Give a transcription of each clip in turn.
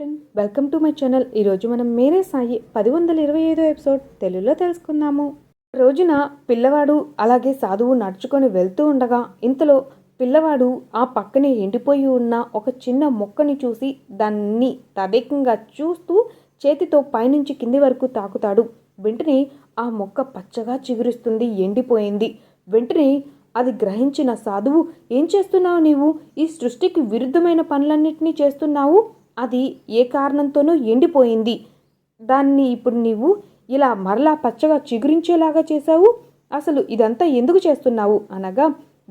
Friend welcome to my channel ఈరోజు మనం మేరే సాయి పది వందల ఇరవై ఐదో ఎపిసోడ్ తెలుగులో తెలుసుకుందాము. రోజున పిల్లవాడు అలాగే సాధువు నడుచుకొని వెళ్తూ ఉండగా ఇంతలో పిల్లవాడు ఆ పక్కనే ఎండిపోయి ఉన్న ఒక చిన్న మొక్కని చూసి దాన్ని తదేకంగా చూస్తూ చేతితో పైనుంచి కింది వరకు తాకుతాడు. వెంటనే ఆ మొక్క పచ్చగా చిగురిస్తుంది ఎండిపోయింది. వెంటనే అది గ్రహించిన సాధువు ఏం చేస్తున్నావు నీవు? ఈ సృష్టికి విరుద్ధమైన పనులన్నింటినీ చేస్తున్నావు? అది ఏ కారణంతోనూ ఎండిపోయింది. దాన్ని ఇప్పుడు నీవు ఇలా మరలా పచ్చగా చిగురించేలాగా చేశావు? అసలు ఇదంతా ఎందుకు చేస్తున్నావు? అనగా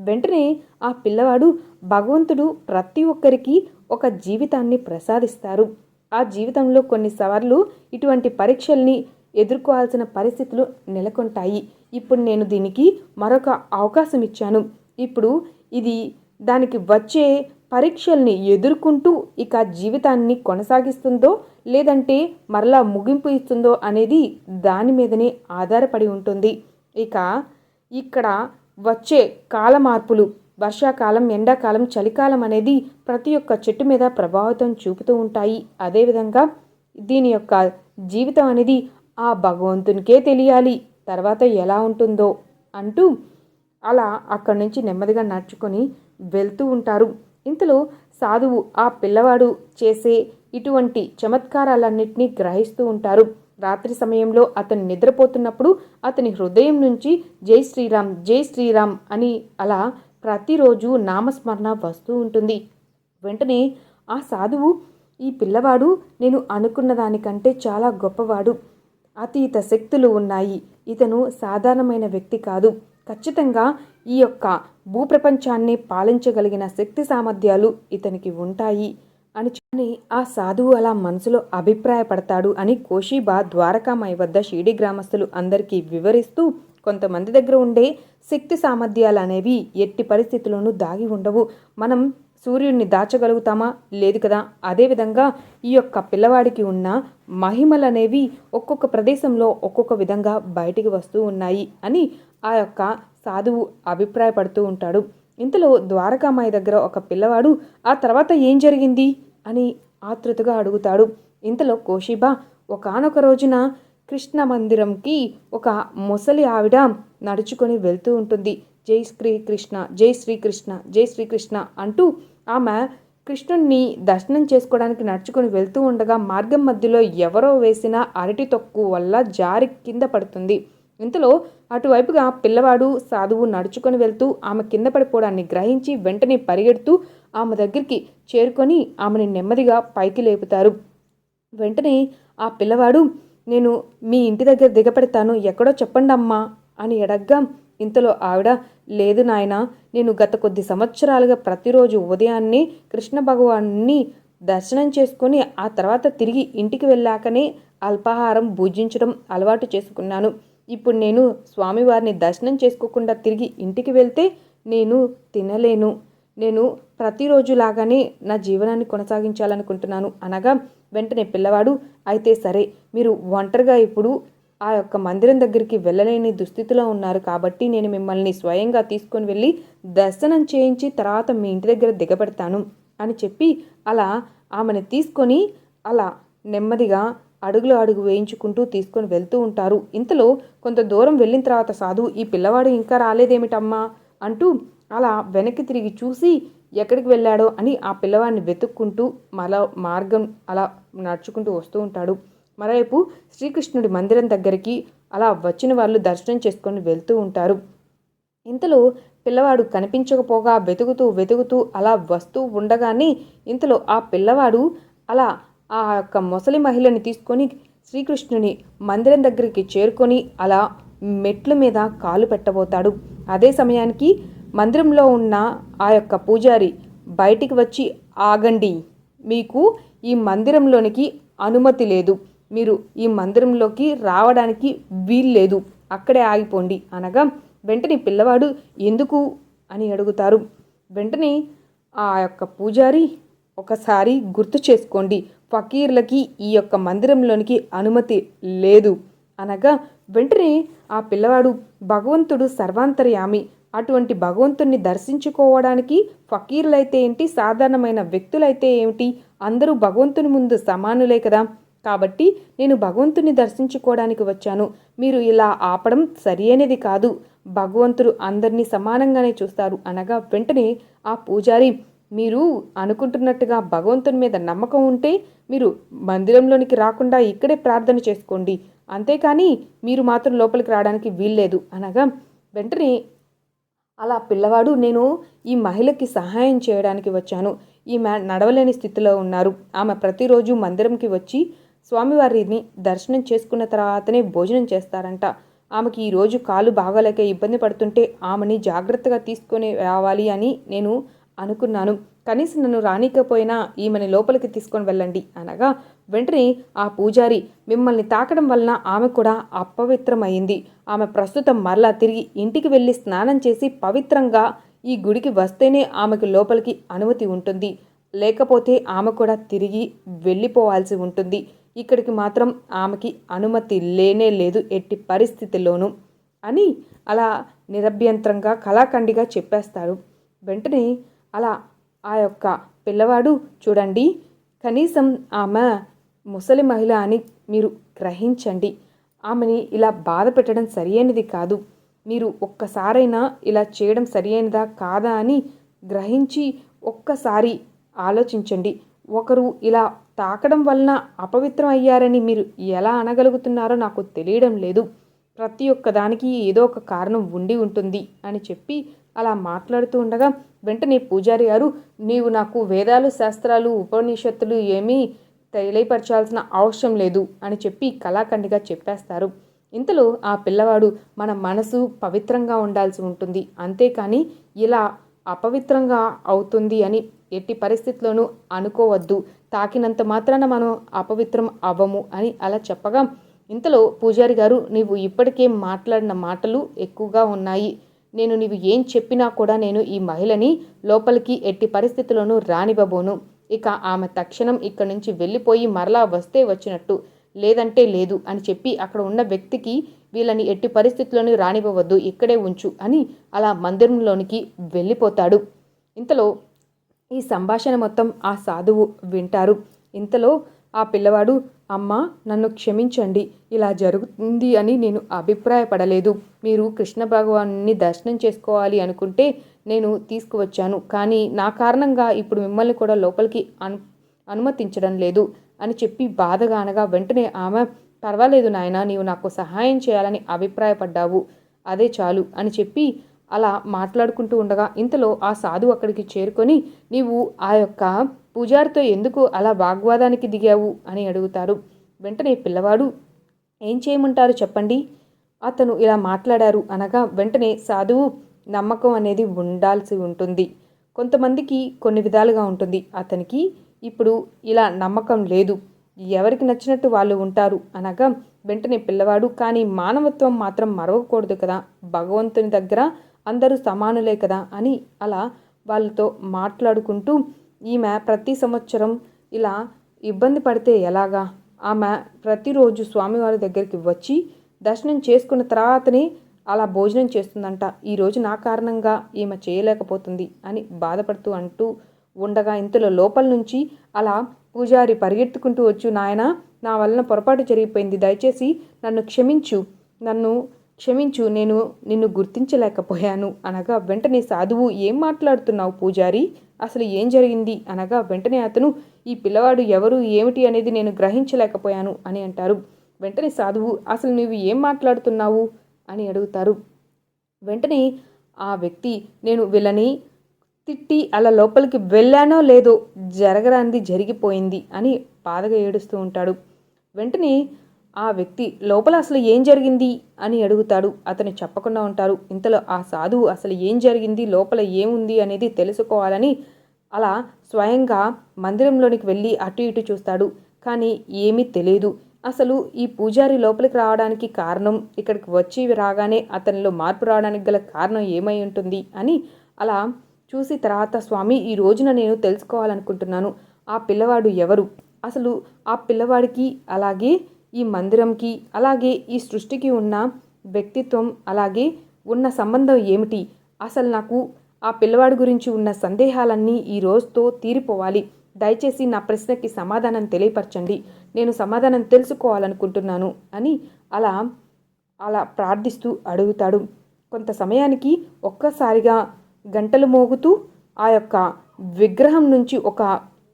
వెంటనే ఆ పిల్లవాడు భగవంతుడు ప్రతి ఒక్కరికి ఒక జీవితాన్ని ప్రసాదిస్తారు. ఆ జీవితంలో కొన్నిసార్లు ఇటువంటి పరీక్షల్ని ఎదుర్కోవాల్సిన పరిస్థితులు నెలకొంటాయి. ఇప్పుడు నేను దీనికి మరొక అవకాశం ఇచ్చాను. ఇప్పుడు ఇది దానికి వచ్చే పరీక్షల్ని ఎదుర్కొంటూ ఇక జీవితాన్ని కొనసాగిస్తుందో లేదంటే మరలా ముగింపు ఇస్తుందో అనేది దాని మీదనే ఆధారపడి ఉంటుంది. ఇక ఇక్కడ వచ్చే కాల మార్పులు వర్షాకాలం ఎండాకాలం చలికాలం అనేది ప్రతి ఒక్క చెట్టు మీద ప్రభావితం చూపుతూ ఉంటాయి. అదేవిధంగా దీని యొక్క జీవితం అనేది ఆ భగవంతునికే తెలియాలి. తర్వాత ఎలా ఉంటుందో అంటూ అలా అక్కడి నుంచి నెమ్మదిగా నడుచుకొని వెళ్తూ ఉంటారు. ఇంతలో సాధువు ఆ పిల్లవాడు చేసే ఇటువంటి చమత్కారాలన్నింటినీ గ్రహిస్తూ ఉంటారు. రాత్రి సమయంలో అతను నిద్రపోతున్నప్పుడు అతని హృదయం నుంచి జై శ్రీరామ్ జై శ్రీరామ్ అని అలా ప్రతిరోజు నామస్మరణ వస్తూ ఉంటుంది. వెంటనే ఆ సాధువు ఈ పిల్లవాడు నేను అనుకున్న దానికంటే చాలా గొప్పవాడు. అతీత శక్తులు ఉన్నాయి. ఇతను సాధారణమైన వ్యక్తి కాదు. ఖచ్చితంగా ఈ యొక్క భూప్రపంచాన్ని పాలించగలిగిన శక్తి సామర్థ్యాలు ఇతనికి ఉంటాయి అని అని ఆ సాధువు అలా మనసులో అభిప్రాయపడతాడు అని కోషీబా ద్వారకామాయి వద్ద షీడి గ్రామస్తులు అందరికీ వివరిస్తూ కొంతమంది దగ్గర ఉండే శక్తి సామర్థ్యాలు అనేవి ఎట్టి పరిస్థితుల్లోనూ దాగి ఉండవు. మనం సూర్యుడిని దాచగలుగుతామా? లేదు కదా. అదేవిధంగా ఈ యొక్క పిల్లవాడికి ఉన్న మహిమలనేవి ఒక్కొక్క ప్రదేశంలో ఒక్కొక్క విధంగా బయటికి వస్తూ ఉన్నాయి అని ఆ యొక్క సాధువు అభిప్రాయపడుతూ ఉంటాడు. ఇంతలో ద్వారకామాయి దగ్గర ఒక పిల్లవాడు ఆ తర్వాత ఏం జరిగింది? అని ఆతృతగా అడుగుతాడు. ఇంతలో కోషిబా ఒకనొక రోజున కృష్ణ మందిరంకి ఒక ముసలి ఆవిడ నడుచుకొని వెళ్తూ ఉంటుంది. జై శ్రీకృష్ణ జై శ్రీకృష్ణ జై శ్రీకృష్ణ అంటూ ఆమె కృష్ణుణ్ణి దర్శనం చేసుకోవడానికి నడుచుకొని వెళ్తూ ఉండగా మార్గం మధ్యలో ఎవరో వేసిన అరటి తొక్కు వల్ల జారి కింద పడుతుంది. ఇంతలో అటువైపుగా పిల్లవాడు సాధువు నడుచుకొని వెళ్తూ ఆమె కింద పడిపోవడాన్ని గ్రహించి వెంటనే పరిగెడుతూ ఆమె దగ్గరికి చేరుకొని ఆమెని నెమ్మదిగా పైకి లేపుతారు. వెంటనే ఆ పిల్లవాడు నేను మీ ఇంటి దగ్గర దిగపెడతాను. ఎక్కడో చెప్పండి అమ్మా అని ఎడగ్గా ఇంతలో ఆవిడ లేదు నాయన నేను గత కొద్ది సంవత్సరాలుగా ప్రతిరోజు ఉదయాన్నే కృష్ణ భగవాన్ని దర్శనం చేసుకొని ఆ తర్వాత తిరిగి ఇంటికి వెళ్ళాకనే అల్పాహారం భుజించడం అలవాటు చేసుకున్నాను. ఇప్పుడు నేను స్వామివారిని దర్శనం చేసుకోకుండా తిరిగి ఇంటికి వెళ్తే నేను తినలేను. నేను ప్రతిరోజు లాగానే నా జీవనాన్ని కొనసాగించాలనుకుంటున్నాను. అనగా వెంటనే పిల్లవాడు అయితే సరే మీరు ఒంటరిగా ఇప్పుడు ఆ యొక్క మందిరం దగ్గరికి వెళ్ళలేని దుస్థితిలో ఉన్నారు కాబట్టి నేను మిమ్మల్ని స్వయంగా తీసుకొని వెళ్ళి దర్శనం చేయించి తర్వాత మీ ఇంటి దగ్గర దిగబెడతాను అని చెప్పి అలా ఆమెను తీసుకొని అలా నెమ్మదిగా అడుగులు అడుగు వేయించుకుంటూ తీసుకొని వెళ్తూ ఉంటారు. ఇంతలో కొంత దూరం వెళ్ళిన తర్వాత సాధు ఈ పిల్లవాడు ఇంకా రాలేదేమిటమ్మా? అంటూ అలా వెనక్కి తిరిగి చూసి ఎక్కడికి వెళ్ళాడో అని ఆ పిల్లవాడిని వెతుక్కుంటూ మల మార్గం అలా నడుచుకుంటూ వస్తూ ఉంటాడు. మరోవైపు శ్రీకృష్ణుడి మందిరం దగ్గరికి అలా వచ్చిన వాళ్ళు దర్శనం చేసుకొని వెళ్తూ ఉంటారు. ఇంతలో పిల్లవాడు కనిపించకపోగా వెతుకుతూ వెతుకుతూ అలా వస్తూ ఉండగానే ఇంతలో ఆ పిల్లవాడు అలా ఆ యొక్క ముసలి మహిళని తీసుకొని శ్రీకృష్ణుని మందిరం దగ్గరికి చేరుకొని అలా మెట్ల మీద కాలు పెట్టబోతాడు. అదే సమయానికి మందిరంలో ఉన్న ఆ యొక్క పూజారి బయటికి వచ్చి ఆగండి మీకు ఈ మందిరంలోనికి అనుమతి లేదు. మీరు ఈ మందిరంలోకి రావడానికి వీల్లేదు. అక్కడే ఆగిపోండి. అనగా వెంటనే పిల్లవాడు ఎందుకు? అని అడుగుతారు. వెంటనే ఆ యొక్క పూజారి ఒకసారి గుర్తు చేసుకోండి. ఫకీర్లకి ఈ యొక్క మందిరంలోనికి అనుమతి లేదు. అనగా వెంటనే ఆ పిల్లవాడు భగవంతుడు సర్వాంతర్యామి. అటువంటి భగవంతుణ్ణి దర్శించుకోవడానికి ఫకీర్లైతే ఏంటి? సాధారణమైన వ్యక్తులైతే ఏమిటి? అందరూ భగవంతుని ముందు సమానులే కదా. కాబట్టి నేను భగవంతుని దర్శించుకోవడానికి వచ్చాను. మీరు ఇలా ఆపడం సరియైనది కాదు. భగవంతుడు అందరినీ సమానంగానే చూస్తారు. అనగా వెంటనే ఆ పూజారి మీరు అనుకుంటున్నట్టుగా భగవంతుని మీద నమ్మకం ఉంటే మీరు మందిరంలోనికి రాకుండా ఇక్కడే ప్రార్థన చేసుకోండి. అంతేకాని మీరు మాత్రం లోపలికి రావడానికి వీల్లేదు. అనగా వెంటనే అలా పిల్లవాడు నేను ఈ మహిళకి సహాయం చేయడానికి వచ్చాను. ఈమె నడవలేని స్థితిలో ఉన్నారు. ఆమె ప్రతిరోజు మందిరంకి వచ్చి స్వామివారిని దర్శనం చేసుకున్న తర్వాతనే భోజనం చేస్తారంట. ఆమెకి ఈరోజు కాలు బాగాలేక ఇబ్బంది పడుతుంటే ఆమెని జాగ్రత్తగా తీసుకొని రావాలి అని నేను అనుకున్నాను. కనీసం నన్ను రానికపోయినా ఈమెని లోపలికి తీసుకొని వెళ్ళండి అనగా వెంటనే ఆ పూజారి మిమ్మల్ని తాకడం వలన ఆమె కూడా అపవిత్రమైంది ఆమె ప్రస్తుతం మరలా తిరిగి ఇంటికి వెళ్ళి స్నానం చేసి పవిత్రంగా ఈ గుడికి వస్తేనే ఆమెకు లోపలికి అనుమతి ఉంటుంది. లేకపోతే ఆమె కూడా తిరిగి వెళ్ళిపోవాల్సి ఉంటుంది. ఇక్కడికి మాత్రం ఆమెకి అనుమతి లేనే లేదు ఎట్టి పరిస్థితిలోనూ అని అలా నిరభ్యంతరంగా కళాఖండిగా చెప్పేస్తారు వెంటనే అలా ఆ యొక్క పిల్లవాడు చూడండి కనీసం ఆమె ముసలి మహిళ అని మీరు గ్రహించండి. ఆమెని ఇలా బాధ పెట్టడం సరియైనది కాదు. మీరు ఒక్కసారైనా ఇలా చేయడం సరియైనదా కాదా అని గ్రహించి ఒక్కసారి ఆలోచించండి. ఒకరు ఇలా తాకడం వలన అపవిత్రం అయ్యారని మీరు ఎలా అనగలుగుతున్నారో నాకు తెలియడం లేదు. ప్రతి ఒక్క దానికి ఏదో ఒక కారణం ఉండి ఉంటుంది అని చెప్పి అలా మాట్లాడుతూ ఉండగా వెంటనే పూజారి గారు నీవు నాకు వేదాలు శాస్త్రాలు ఉపనిషత్తులు ఏమీ తెలియపరచాల్సిన అవసరం లేదు అని చెప్పి కళాఖండిగా చెప్పేస్తారు. ఇంతలో ఆ పిల్లవాడు మన మనసు పవిత్రంగా ఉండాల్సి ఉంటుంది. అంతేకాని ఇలా అపవిత్రంగా అవుతుంది అని ఎట్టి పరిస్థితుల్లోనూ అనుకోవద్దు. తాకినంత మాత్రాన మనం అపవిత్రం అవ్వము అని అలా చెప్పగా ఇంతలో పూజారి గారు నీవు ఇప్పటికే మాట్లాడిన మాటలు ఎక్కువగా ఉన్నాయి. నేను నీవు ఏం చెప్పినా కూడా నేను ఈ మహిళని లోపలికి ఎట్టి పరిస్థితుల్లోనూ రానివ్వబోను. ఇక ఆమె తక్షణం ఇక్కడి నుంచి వెళ్ళిపోయి మరలా వస్తే వచ్చినట్టు. లేదంటే లేదు అని చెప్పి అక్కడ ఉన్న వ్యక్తికి వీళ్ళని ఎట్టి పరిస్థితుల్లోనూ రానివ్వవద్దు ఇక్కడే ఉంచు అని అలా మందిరంలోనికి వెళ్ళిపోతాడు. ఇంతలో ఈ సంభాషణ మొత్తం ఆ సాధువు వింటారు. ఇంతలో ఆ పిల్లవాడు అమ్మ నన్ను క్షమించండి. ఇలా జరుగుతుంది అని నేను అభిప్రాయపడలేదు. మీరు కృష్ణ భగవాన్ని దర్శనం చేసుకోవాలి అనుకుంటే నేను తీసుకువచ్చాను. కానీ నా కారణంగా ఇప్పుడు మిమ్మల్ని కూడా లోపలికి అను అనుమతించడం లేదు అని చెప్పి బాధగా అనగా వెంటనే ఆమె పర్వాలేదు నాయన నీవు నాకు సహాయం చేయాలని అభిప్రాయపడ్డావు. అదే చాలు అని చెప్పి అలా మాట్లాడుకుంటూ ఉండగా ఇంతలో ఆ సాధు అక్కడికి చేరుకొని నీవు ఆ యొక్క పూజారితో ఎందుకు అలా వాగ్వాదానికి దిగావు? అని అడుగుతారు. వెంటనే పిల్లవాడు ఏం చేయమంటారు చెప్పండి. అతను ఇలా మాట్లాడారు అనగా వెంటనే సాధువు నమ్మకం అనేది ఉండాల్సి ఉంటుంది. కొంతమందికి కొన్ని విధాలుగా ఉంటుంది. అతనికి ఇప్పుడు ఇలా నమ్మకం లేదు. ఎవరికి నచ్చినట్టు వాళ్ళు ఉంటారు అనగా వెంటనే పిల్లవాడు కానీ మానవత్వం మాత్రం మరవకూడదు కదా. భగవంతుని దగ్గర అందరూ సమానులే కదా అని అలా వాళ్ళతో మాట్లాడుకుంటూ ఈమె ప్రతి సంవత్సరం ఇలా ఇబ్బంది పడితే ఎలాగా? ఆమె ప్రతిరోజు స్వామివారి దగ్గరికి వచ్చి దర్శనం చేసుకున్న తర్వాతనే అలా భోజనం చేస్తుందంట. ఈరోజు నా కారణంగా ఈమె చేయలేకపోతుంది అని బాధపడుతూ అంటూ ఉండగా ఇంతలో లోపల నుంచి అలా పూజారి పరిగెత్తుకుంటూ వచ్చు నాయన. నా వలన పొరపాటు జరిగిపోయింది. దయచేసి నన్ను క్షమించు. నన్ను క్షమించు నేను నిన్ను గుర్తించలేకపోయాను. అనగా వెంటనే సాధువు ఏం మాట్లాడుతున్నావు పూజారి? అసలు ఏం జరిగింది? అనగా వెంటనే అతను ఈ పిల్లవాడు ఎవరు? ఏమిటి అనేది నేను గ్రహించలేకపోయాను అని అంటారు. వెంటనే సాధువు అసలు నువ్వు ఏం మాట్లాడుతున్నావు? అని అడుగుతారు. వెంటనే ఆ వ్యక్తి నేను వీళ్ళని తిట్టి అలా లోపలికి వెళ్ళానో లేదో జరగరాంది జరిగిపోయింది అని బాధగా ఏడుస్తూ ఉంటాడు. వెంటనే ఆ వ్యక్తి లోపల అసలు ఏం జరిగింది అని అడుగుతాడు. అతను చెప్పకుండా ఉంటారు. ఇంతలో ఆ సాధువు అసలు ఏం జరిగింది? లోపల ఏముంది అనేది తెలుసుకోవాలని అలా స్వయంగా మందిరంలోనికి వెళ్ళి అటు ఇటు చూస్తాడు. కానీ ఏమీ తెలియదు అసలు ఈ పూజారి లోపలికి రావడానికి కారణం ఇక్కడికి వచ్చి రాగానే అతనిలో మార్పు రావడానికి గల కారణం ఏమై ఉంటుంది అని అలా చూసి తర్వాత స్వామి ఈ రోజున నేను తెలుసుకోవాలనుకుంటున్నాను. ఆ పిల్లవాడు ఎవరు? అసలు ఆ పిల్లవాడికి అలాగే ఈ మందిరంకి అలాగే ఈ సృష్టికి ఉన్న వ్యక్తిత్వం అలాగే ఉన్న సంబంధం ఏమిటి? అసలు నాకు ఆ పిల్లవాడి గురించి ఉన్న సందేహాలన్నీ ఈ రోజుతో తీరిపోవాలి. దయచేసి నా ప్రశ్నకి సమాధానం తెలియపరచండి. నేను సమాధానం తెలుసుకోవాలనుకుంటున్నాను అని అలా అలా ప్రార్థిస్తూ అడుగుతాడు. కొంత సమయానికి ఒక్కసారిగా గంటలు మోగుతూ ఆ యొక్క విగ్రహం నుంచి ఒక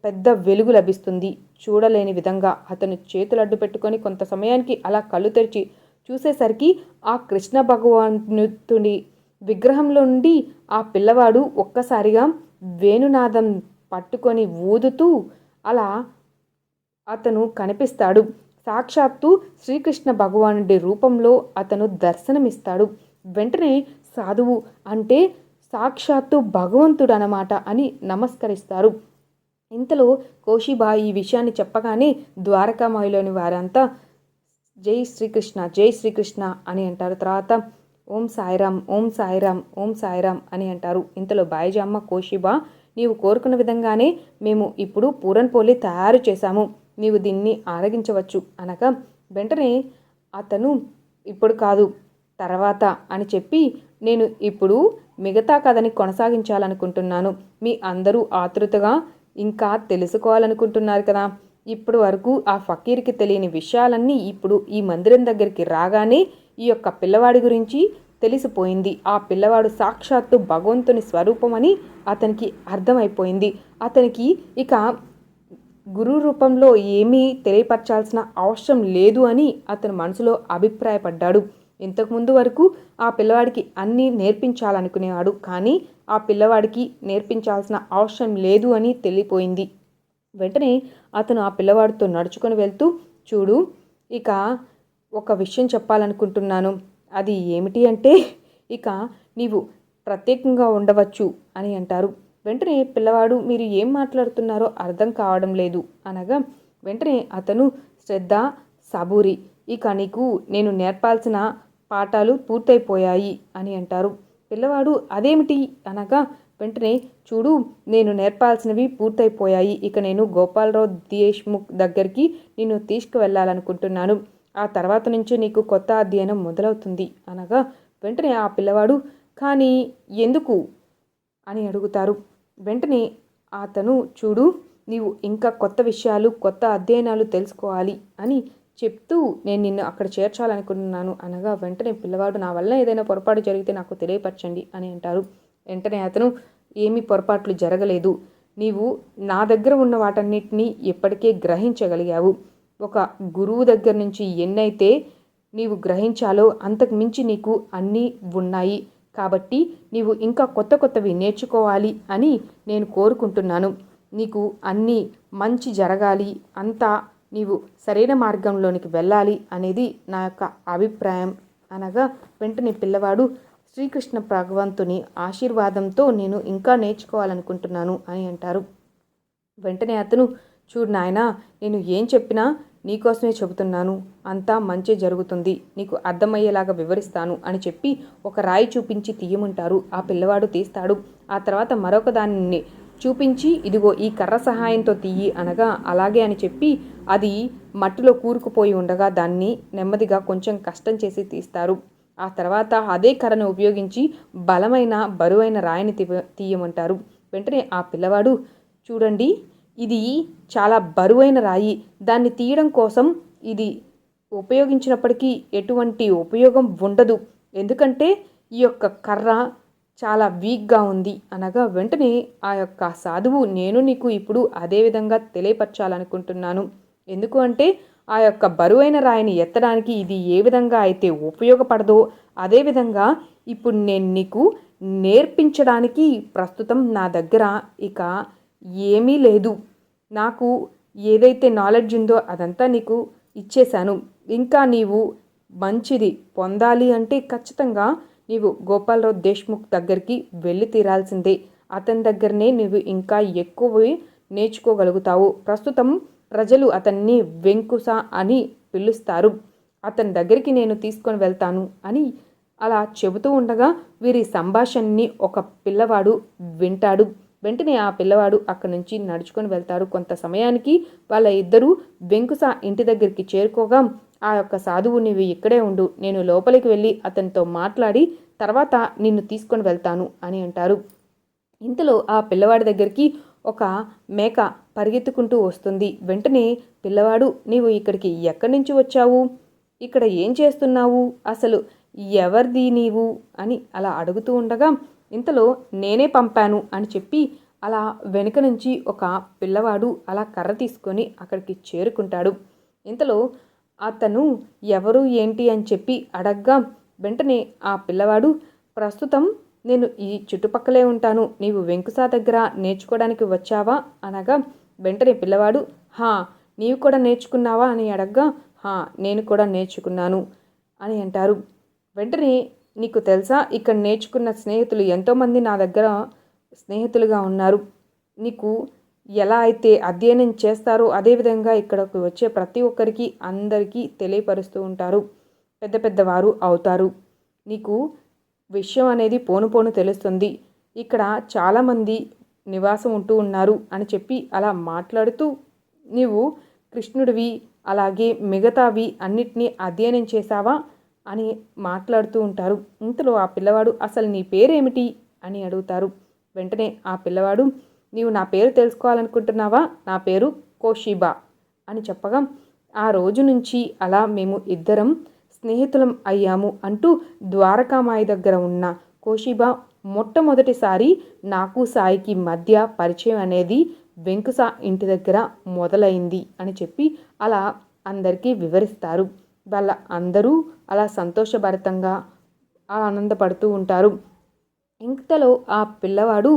పెద్ద వెలుగు లభిస్తుంది. చూడలేని విధంగా అతను చేతులు అడ్డు పెట్టుకొని కొంత సమయానికి అలా కళ్ళు తెరిచి చూసేసరికి ఆ కృష్ణ భగవంతుని విగ్రహంలో నుండి ఆ పిల్లవాడు ఒక్కసారిగా వేణునాదం పట్టుకొని ఊదుతూ అలా అతను కనిపిస్తాడు. సాక్షాత్తు శ్రీకృష్ణ భగవానుడి రూపంలో అతను దర్శనమిస్తాడు. వెంటనే సాధువు అంటే సాక్షాత్తు భగవంతుడు అన్నమాట అని నమస్కరిస్తారు. ఇంతలో కోషిబా ఈ విషయాన్ని చెప్పగానే ద్వారకామాయిలోని వారంతా జై శ్రీకృష్ణ జై శ్రీకృష్ణ అని అంటారు. తర్వాత ఓం సాయిరామ్ ఓం సాయిరామ్ ఓం సాయిరామ్ అని అంటారు. ఇంతలో బాయిజామ్మ కోషిబా నీవు కోరుకున్న విధంగానే మేము ఇప్పుడు పూరన్ పోలి తయారు చేశాము. నీవు దీన్ని ఆరగించవచ్చు అనగా వెంటనే అతను ఇప్పుడు కాదు తర్వాత అని చెప్పి నేను ఇప్పుడు మిగతా కథని కొనసాగించాలనుకుంటున్నాను. మీ అందరూ ఆతృతగా ఇంకా తెలుసుకోవాలనుకుంటున్నారు కదా. ఇప్పుడు వరకు ఆ ఫకీర్కి తెలియని విషయాలన్నీ ఇప్పుడు ఈ మందిరం దగ్గరికి రాగానే ఈ యొక్క పిల్లవాడి గురించి తెలిసిపోయింది. ఆ పిల్లవాడు సాక్షాత్తు భగవంతుని స్వరూపమని అతనికి అర్థమైపోయింది. అతనికి ఇక గురు రూపంలో ఏమీ తెలియపరచాల్సిన అవసరం లేదు అని అతను మనసులో అభిప్రాయపడ్డాడు. ఇంతకుముందు వరకు ఆ పిల్లవాడికి అన్నీ నేర్పించాలనుకునేవాడు. కానీ ఆ పిల్లవాడికి నేర్పించాల్సిన అవసరం లేదు అని తెలియపోయింది వెంటనే అతను ఆ పిల్లవాడితో నడుచుకొని వెళ్తూ చూడు ఇక ఒక విషయం చెప్పాలనుకుంటున్నాను. అది ఏమిటి అంటే ఇక నీవు ప్రత్యేకంగా ఉండవచ్చు అని అంటారు. వెంటనే పిల్లవాడు మీరు ఏం మాట్లాడుతున్నారో అర్థం కావడం లేదు అనగా వెంటనే అతను శ్రద్ధ సబూరి ఇక నీకు నేను నేర్పాల్సిన పాఠాలు పూర్తయిపోయాయి అని అంటారు. పిల్లవాడు అదేమిటి అనగా వెంటనే చూడు నేను నేర్పాల్సినవి పూర్తయిపోయాయి. ఇక నేను గోపాలరావు దేశ్ముఖ్ దగ్గరికి నిన్ను తీసుకువెళ్ళాలనుకుంటున్నాను. ఆ తర్వాత నుంచి నీకు కొత్త అధ్యయనం మొదలవుతుంది. అనగా వెంటనే ఆ పిల్లవాడు కానీ ఎందుకు? అని అడుగుతారు. వెంటనే అతను చూడు నీవు ఇంకా కొత్త విషయాలు కొత్త అధ్యయనాలు తెలుసుకోవాలి అని చెప్తూ నేను నిన్ను అక్కడ చేర్చాలనుకుంటున్నాను అనగా వెంటనే పిల్లవాడు నా వల్ల ఏదైనా పొరపాటు జరిగితే నాకు తెలియపరచండి అని అంటారు. వెంటనే అతను ఏమీ పొరపాట్లు జరగలేదు. నీవు నా దగ్గర ఉన్న వాటన్నిటినీ ఇప్పటికే గ్రహించగలిగావు. ఒక గురువు దగ్గర నుంచి ఎన్నైతే నీవు గ్రహించాలో అంతకు మించి నీకు అన్నీ ఉన్నాయి. కాబట్టి నీవు ఇంకా కొత్త కొత్తవి నేర్చుకోవాలి అని నేను కోరుకుంటున్నాను. నీకు అన్నీ మంచి జరగాలి. అంతా నీవు సరైన మార్గంలోనికి వెళ్ళాలి అనేది నా యొక్క అభిప్రాయం. అనగా వెంటనే పిల్లవాడు శ్రీకృష్ణ భగవంతుని ఆశీర్వాదంతో నేను ఇంకా నేర్చుకోవాలనుకుంటున్నాను అని అంటారు. వెంటనే అతను చూడు నాయన నేను ఏం చెప్పినా నీకోసమే చెబుతున్నాను. అంతా మంచి జరుగుతుంది. నీకు అర్థమయ్యేలాగా వివరిస్తాను అని చెప్పి ఒక రాయి చూపించి తీయమంటారు. ఆ పిల్లవాడు తీస్తాడు. ఆ తర్వాత మరొక దానిని చూపించి ఇదిగో ఈ కర్ర సహాయంతో తీయి అనగా అలాగే అని చెప్పి అది మట్టిలో కూరుకుపోయి ఉండగా దాన్ని నెమ్మదిగా కొంచెం కష్టం చేసి తీస్తారు. ఆ తర్వాత అదే కర్రను ఉపయోగించి బలమైన బరువైన రాయిని తీయమంటారు. వెంటనే ఆ పిల్లవాడు చూడండి ఇది చాలా బరువైన రాయి. దాన్ని తీయడం కోసం ఇది ఉపయోగించినప్పటికీ ఎటువంటి ఉపయోగం ఉండదు. ఎందుకంటే ఈ యొక్క కర్ర చాలా వీక్గా ఉంది అనగా వెంటనే ఆ యొక్క సాధువు నేను నీకు ఇప్పుడు అదే విధంగా తెలియపరచాలనుకుంటున్నాను. ఎందుకు అంటే ఆ యొక్క బరువైన రాయిని ఎత్తడానికి ఇది ఏ విధంగా అయితే ఉపయోగపడదో అదేవిధంగా ఇప్పుడు నేను నీకు నేర్పించడానికి ప్రస్తుతం నా దగ్గర ఇక ఏమీ లేదు. నాకు ఏదైతే నాలెడ్జ్ ఉందో అదంతా నీకు ఇచ్చేశాను. ఇంకా నీవు మంచిది పొందాలి అంటే ఖచ్చితంగా నీవు గోపాలరావు దేశ్ముఖ్ దగ్గరికి వెళ్ళి తీరాల్సిందే. అతని దగ్గరనే నువ్వు ఇంకా ఎక్కువ నేర్చుకోగలుగుతావు. ప్రస్తుతం ప్రజలు అతన్ని వెంకుస అని పిలుస్తారు. అతని దగ్గరికి నేను తీసుకొని వెళ్తాను అని అలా చెబుతూ ఉండగా వీరి సంభాషణని ఒక పిల్లవాడు వింటాడు. వెంటనే ఆ పిల్లవాడు అక్కడి నుంచి నడుచుకొని వెళ్తారు కొంత సమయానికి వాళ్ళ ఇద్దరూ వెంకుస ఇంటి దగ్గరికి చేరుకోగా ఆ యొక్క సాధువు నీవు ఇక్కడే ఉండు నేను లోపలికి వెళ్ళి అతనితో మాట్లాడి తర్వాత నిన్ను తీసుకొని వెళ్తాను అని అంటారు. ఇంతలో ఆ పిల్లవాడి దగ్గరికి ఒక మేక పరిగెత్తుకుంటూ వస్తుంది. వెంటనే పిల్లవాడు నీవు ఇక్కడికి ఎక్కడి నుంచి వచ్చావు? ఇక్కడ ఏం చేస్తున్నావు? అసలు ఎవరిది నీవు? అని అలా అడుగుతూ ఉండగా ఇంతలో నేనే పంపాను అని చెప్పి అలా వెనుక నుంచి ఒక పిల్లవాడు అలా కర్ర తీసుకొని అక్కడికి చేరుకుంటాడు. ఇంతలో అతను ఎవరు ఏంటి అని చెప్పి అడగ్గా. వెంటనే ఆ పిల్లవాడు ప్రస్తుతం నేను ఈ చుట్టుపక్కలే ఉంటాను. నీవు వెంకుసా దగ్గర నేర్చుకోవడానికి వచ్చావా? అనగా వెంటనే పిల్లవాడు హా నీవు కూడా నేర్చుకున్నావా? అని అడగ్గా. హా నేను కూడా నేర్చుకున్నాను అని అంటారు. వెంటనే నీకు తెలుసా ఇక్కడ నేర్చుకున్న స్నేహితులు ఎంతోమంది నా దగ్గర స్నేహితులుగా ఉన్నారు. నీకు ఎలా అయితే అధ్యయనం చేస్తారో అదేవిధంగా ఇక్కడకు వచ్చే ప్రతి ఒక్కరికి అందరికీ తెలియపరుస్తూ ఉంటారు. పెద్ద పెద్దవారు అవుతారు. నీకు విషయం అనేది పోను పోను తెలుస్తుంది. ఇక్కడ చాలామంది నివాసం ఉంటూ ఉన్నారు అని చెప్పి అలా మాట్లాడుతూ నీవు కృష్ణుడివి అలాగే మిగతావి అన్నిటినీ అధ్యయనం చేశావా అని మాట్లాడుతూ ఉంటారు. ఇంతలో ఆ పిల్లవాడు అసలు నీ పేరేమిటి? అని అడుగుతారు. వెంటనే ఆ పిల్లవాడు నీవు నా పేరు తెలుసుకోవాలనుకుంటున్నావా? నా పేరు కోషిబా అని చెప్పగా ఆ రోజు నుంచి అలా మేము ఇద్దరం స్నేహితులం అయ్యాము అంటూ ద్వారకామాయి దగ్గర ఉన్న కోషిబా మొట్టమొదటిసారి నాకు సాయికి మధ్య పరిచయం అనేది వెంకుసా ఇంటి దగ్గర మొదలైంది అని చెప్పి అలా అందరికీ వివరిస్తారు. వాళ్ళ అందరూ అలా సంతోషభరితంగా ఆనందపడుతూ ఉంటారు. ఇంతలో ఆ పిల్లవాడు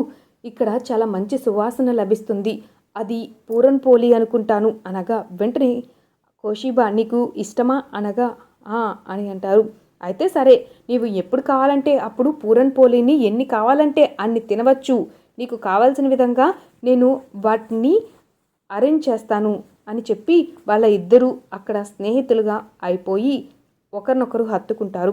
ఇక్కడ చాలా మంచి సువాసన లభిస్తుంది. అది పూరన్ పోలి అనుకుంటాను. అనగా వెంటనే కోషిబా నీకు ఇష్టమా? అనగా "ఆ" అని అంటారు. అయితే సరే నీవు ఎప్పుడు కావాలంటే అప్పుడు పూరన్ పోలిని ఎన్ని కావాలంటే అన్ని తినవచ్చు. నీకు కావాల్సిన విధంగా నేను వాటిని అరేంజ్ చేస్తాను అని చెప్పి వాళ్ళ ఇద్దరూ అక్కడ స్నేహితులుగా అయిపోయి ఒకరినొకరు హత్తుకుంటారు.